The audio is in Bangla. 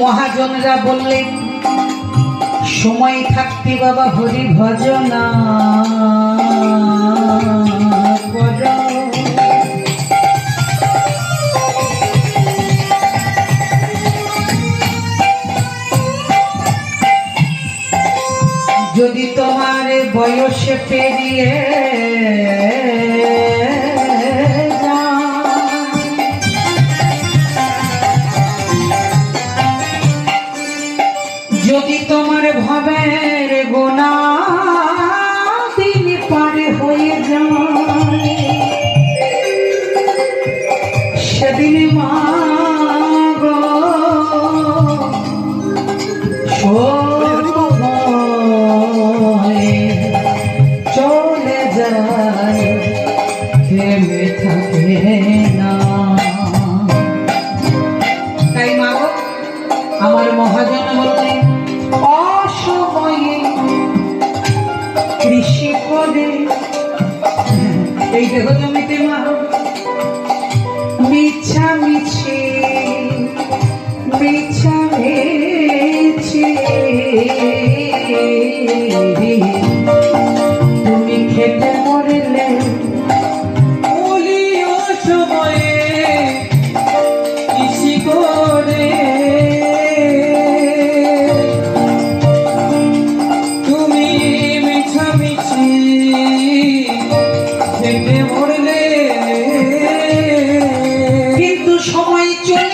মহাজনরা বললেন সময় থাকতে বাবা হরি ভজনা। যদি তোমার বয়সে পেরিয়ে তোমার ভবের গোনা দিন পারে হয়ে যায়। সেদিন মা চলে যায় থেমে থাকে না। তাই মা আমার মহাজন বললেন সময়ে কৃষি পদে এই দেহ জমিতে মা মিছা মিছে মিছা মিছি। মরলে কিন্তু সময় চলে